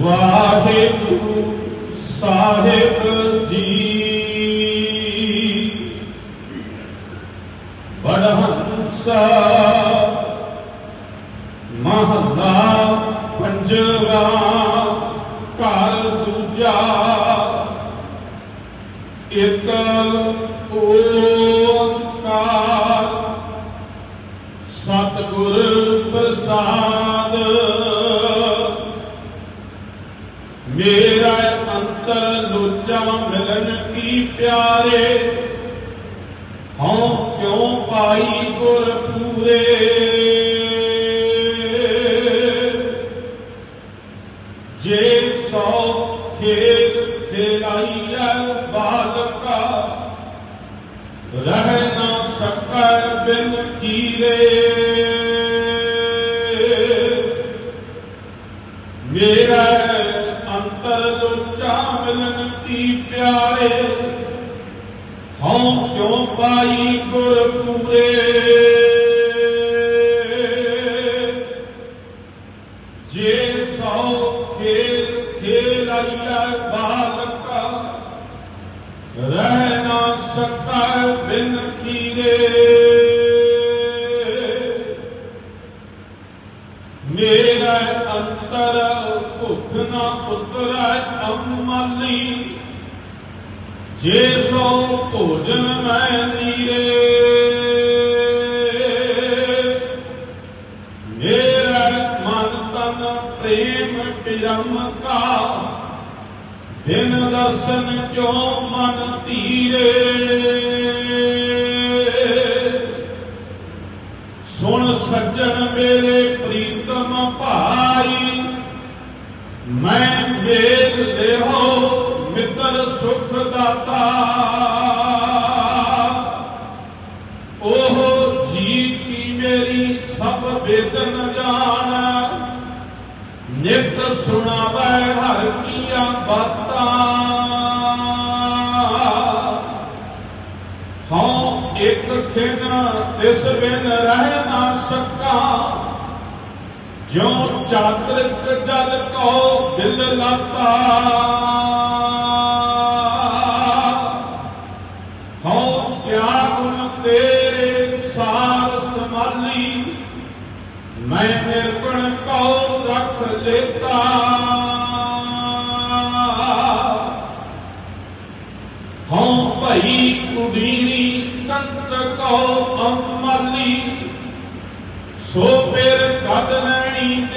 ਵਾਹਿਗੁਰੂ ਸਾਹਿਬ ਜੀ ਬੜਹੰਸਾ ਮਹਲਾ ਪੰਜਵਾ ਘਰ ਦੂਜਾ ਇੱਕ ਓ ਸਤਿਗੁਰ ਪ੍ਰਸਾਦ। ਮੇਰਾ ਅੰਤਰ ਲੋਚਾ ਮਿਲਨ ਕੀ ਪਿਆਰੇ? ਹਉ ਕਿਉ ਪਾਈ ਗੁਰ ਪੂਰੇ? ਜੇ ਸੋ ਖੇਤ ਖੇਲਾਈਐ ਬਾਲਕਾ, ਰਹਿ ਨਾ ਸਕੈ ਬਿਨ ਕੀਰੇ। ਮੇਰਾ ਅੰਤਰ ਲੋਚਾ ਮਿਲਨ ਕੀ ਪਿਆਰੇ। ਹਉ ਕਿਉ ਪਾਈ ਗੁਰ ਪੂਰੇ? ਜੇ ਸੋ ਖੇਲ ਖੇਲਾਈਆ ਬਾਲਕਾ ਰਹਿ ਨਾ ਸਕੈ ਬਿਨ ਕੀਰੇ। ਅੰਤਰ ਭੁੱਖ ਨਾ ਉਤਰੈ ਅਮਲੀ। ਜੇ ਸੋ ਭੋਜਨ ਮੈਂ ਨੀਰੇ। ਮੇਰਾ ਮਨ ਤਨ ਪ੍ਰੇਮ ਪਿਰਮ ਕਾ। ਦਿਨ ਦਰਸ਼ਨ ਜੋ ਮਨ ਧੀਰੇ? ਸੁਣ ਸੱਜਣ ਮੇਰੇ ਮੈਂ ਵੇਦ ਦੇਹੋ ਮਿੱਤਰ ਸੁਖ ਦਾਤਾ। ਉਹ ਜੀ ਕੀ ਮੇਰੀ ਸਭ ਵੇਦਨ ਜਾਣ। ਨਿਤ ਸੁਣਾਵੇ ਹਰ ਕੀਆਂ ਬਾਤਾਂ। ਹਉ ਇੱਕ ਖਿਨ ਤਿਸ ਬਿਨ ਰਹਿ ਨਾ ਸਕਾ। ਜੋ ਚਾਤਰਿਕ ਜਲ ਕੋ ਦਿਲ ਲਾਤਾ। ਹਉ ਕਿਆ ਗੁਣ ਤੇਰੇ ਸਾਰ ਸਮਾਲੀ ਮੈਂ ਨਿਰਗੁਣ ਕੋ ਰੱਖ ਲੇਤਾ। ਹਉ ਭਈ ਕੁੜੀਣੀ ਕੰਤ ਕੋ ਅਮਲੀ, ਸੋ ਫਿਰ ਕਦ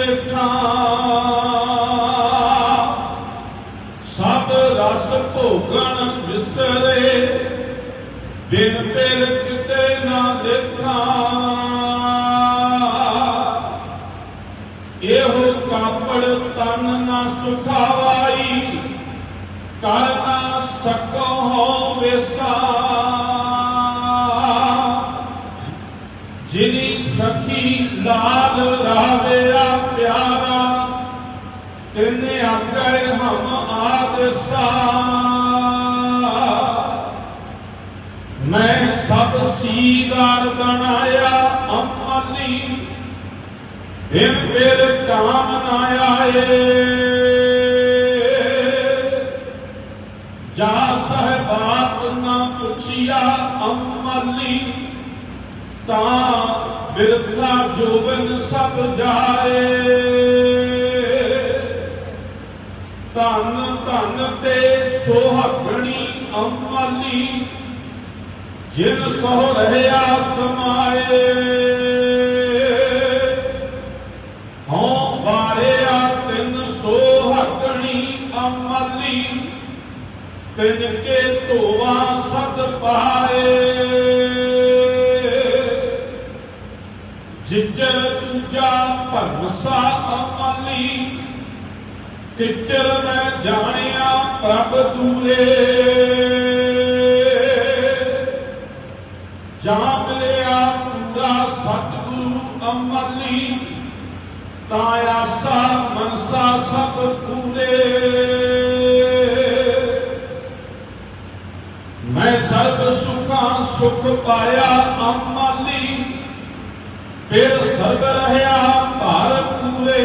ਨਹੀਂ ਸਭ ਰਸ ਭੋਗਣ ਵਿਸਰੇ, ਬਿਨ ਪਿਰ ਕਿਤੇ ਨਾ ਦੇਖਾਂ ਇਹੋ ਕਾਪੜ ਤਨ ਨਾ ਸੁਖਾਵਾਈ ਕਰਨਾ ਸਕੋ ਹੋ ਵੇਸਾ। ਜਿਨੀ ਸਖੀ ਲਾ ਫਿਰ ਕਾਮ ਨਾ ਜਾ ਸਹਿਬਾਤ ਨਾ ਪੁੱਛਿਆ ਅਮਲੀ ਤਾਂ ਬਿਰਥਾ ਜੋਬਨ ਸਭ ਜਾਏ। ਧਨ ਧਨ ਤੇ ਸੋਹਗਣੀ ਅਮਲੀ ਜਿਨ ਸੋ ਰਹਿਆ ਸਮਾਏ। ਤਿਨ ਕੇ ਧੋਵਾ ਸਦ ਪਾਏ। ਜਿਜਰ ਪੂਜਾ ਭਰਮਸਾ ਅਮਲੀ ਕਿਚਰ ਮੈਂ ਜਾਣਿਆ ਪ੍ਰਭ ਦੂਰੇ। ਜਾਂ ਮਿਲਿਆ ਪੂਰਾ ਸਤਿਗੁਰੂ ਅਮਲੀ, ਤਾਂ ਆਸਾ ਸੁਖ ਪਾਇਆ ਅਮਲੀ। ਸਰਬ ਰਹਿਆ ਭਾਰ ਪੂਰੇ।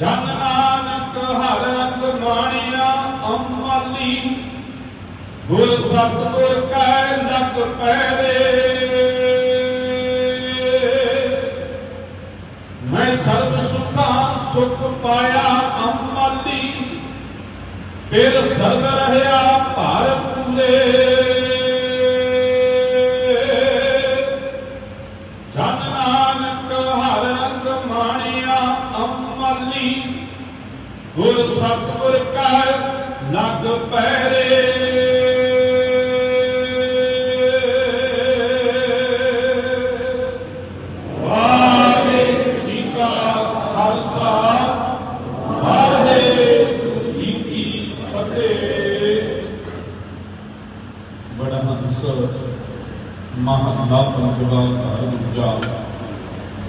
ਜਨ ਨਾਨਕ ਹਰ ਰੰਗ ਮਾਣਿਆ ਅੰਮਲੀ। ਗੁਰ ਸਤਿਗੁਰ ਕੈ ਲਗ ਪੈਰੇ। ਮੈਂ ਸਰਬ ਸੁਖਾ ਸੁਖ ਪਾਇਆ ਅੰਮਲੀ। ਫਿਰ ਸਰਬ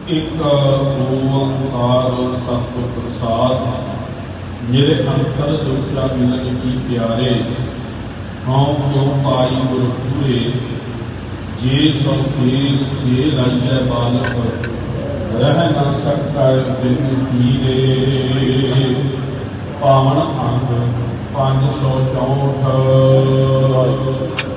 ਇੱਕ ਓੰਕਾਰ ਸਤਿ ਪ੍ਰਸਾਦ ਮੇਰੇ ਅੰਤਰ ਦੁਖਾ ਮਿਲਨ ਕੀ ਪਿਆਰੇ, ਹਉ ਕਿਉ ਪਾਈ ਗੁਰ ਪੂਰੇ? ਜੇ ਸੋ ਖੇਲ ਖੇ ਰਾਜੈ ਬਾਲਕ, ਰਹਿ ਨਾ ਸਕੈ ਬਿਨ ਪੀਰੇ ਪਾਵਨ ਅੰਗ 564